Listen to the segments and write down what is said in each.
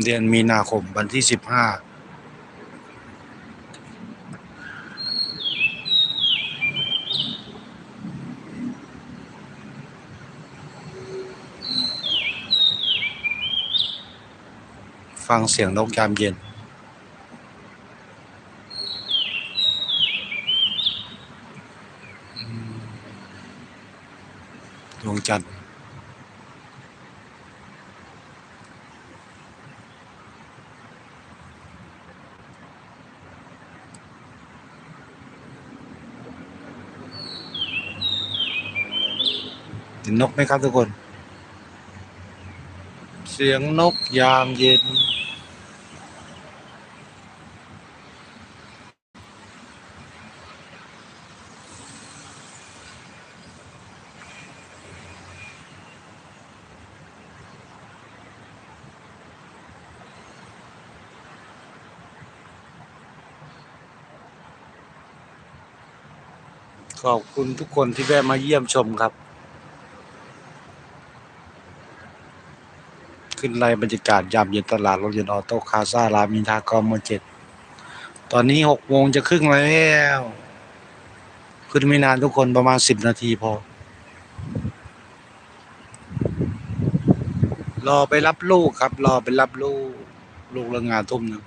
เดือนมีนาคมวันที่สิบห้าฟังเสียงนกยามเย็นดวงจันทร์ เห็นนกไหมครับทุกคน เสียงนกยามเย็น ขอบคุณทุกคนที่แวะมาเยี่ยมชมครับ ขึ้นไล่บรรยากาศยามเย็นตลาดรถยนต์ออโต้คาซารามินทากรมเจ็ดตอนนี้หกโมงจะครึ่งแล้ว ขึ้นไม่นานทุกคนประมาณสิบนาทีพอ รอไปรับลูกครับ รอไปรับลูก ลูกเลิกงานทุ่มหนึ่ง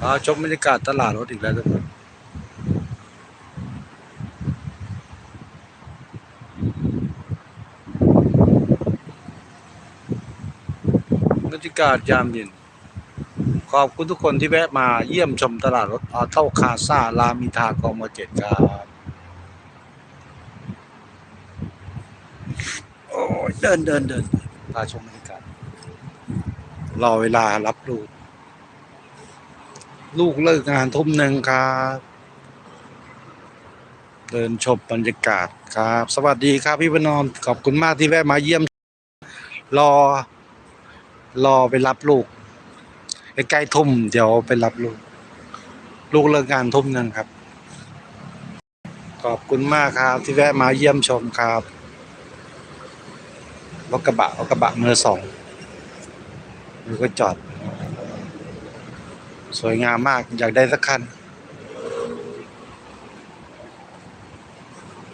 พาชมบรรยากาศตลาดรถอีกแล้วทุกคน บรรยากาศยามเย็น ขอบคุณทุกคนที่แวะมาเยี่ยมชมตลาดรถออเท่าคาซารามิทากมเจ็ดครับโอ้ยเดินเดินเดินพาชมบรรยากาศรอเวลารับลูก ลูกเลิกงานทุ่มหนึ่งครับเดินชมบรรยากาศครับ สวัสดีครับพี่ประนอมขอบคุณมากที่แวะมาเยี่ยม รอ รอไปรับลูกใกล้ทุ่มเดี๋ยวไปรับลูก ลูกเลิกงานทุ่มนึ่งครับ ขอบคุณมากครับ ที่แวะมาเยี่ยมชมครับรถกระบะรถกระบะมือสองมือก็จอด สวยงามมากอยากได้สักคัน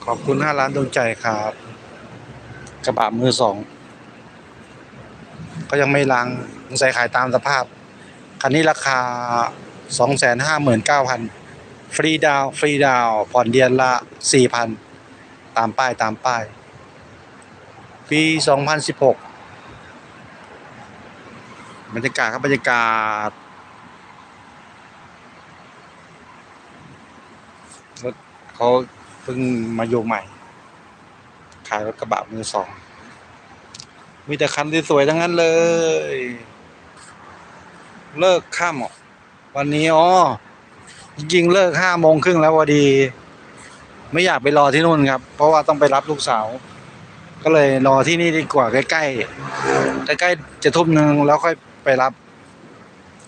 ขอบคุณห้าล้านดวงใจครับ กระบะมือสอง ก็ยังไม่ล้างสงสัยขายตามสภาพ คันนี้ราคาสองแสนห้าหมื่นเก้าพันฟรีดาวฟรีดาวผ่อนเดือนละสี่พันตามป้ายตามป้าย ปีสองพันสิบหกบรรยากาศครับบรรยากาศรถเขาเพิ่งมาอยู่ใหม่ ขายรถกระบะมือสอง มีแต่คันสวยๆทั้งนั้นเลย เลิกข้ามวันนี้อ๋อจริงๆเลิกห้าโมงครึ่งแล้วพอดี ไม่อยากไปรอที่นู่นครับ เพราะว่าต้องไปรับลูกสาว ก็เลยรอที่นี่ดีกว่าใกล้ๆใกล้ๆจะทุ่มหนึ่งแล้วค่อยไปรับ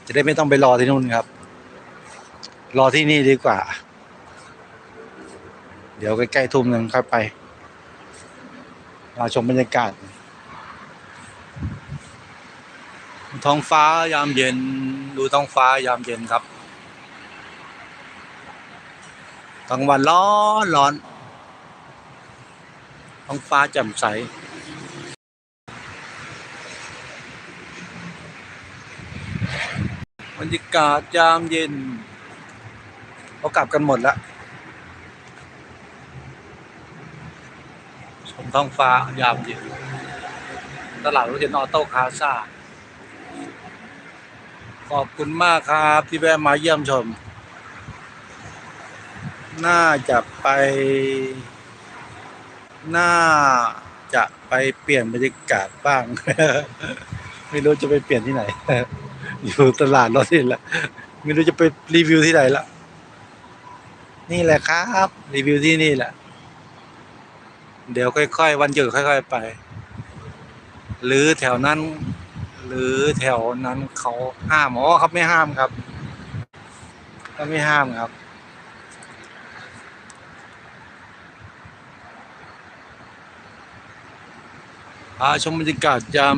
จะได้ไม่ต้องไปรอที่นู่นครับ รอที่นี่ดีกว่า เดี๋ยวใกล้ๆทุ่มหนึ่งค่อยไปมาชมบรรยากาศ ท้องฟ้ายามเย็น ดูท้องฟ้ายามเย็นครับกลางวันร้อนร้อนท้องฟ้าแจ่มใส บรรยากาศยามเย็นเขากลับกันหมดแล้วชมท้องฟ้ายามเย็นตลาดรถยนต์ออโต้คาซ่า ขอบคุณมากครับที่แวะมาเยี่ยมชม น่าจะไป น่าจะไปเปลี่ยนบรรยากาศบ้าง ไม่รู้จะไปเปลี่ยนที่ไหน อยู่ตลาดรถนี่แหละ ไม่รู้จะไปรีวิวที่ไหนละ นี่แหละครับ รีวิวที่นี่แหละ เดี๋ยวค่อยๆ วันหยุดค่อย ๆ ไป หรือแถวนั้น หรือแถวนั้นเขาห้ามอ๋อครับไม่ห้ามครับก็ไม่ห้ามครับอาชมบรรยากาศยาม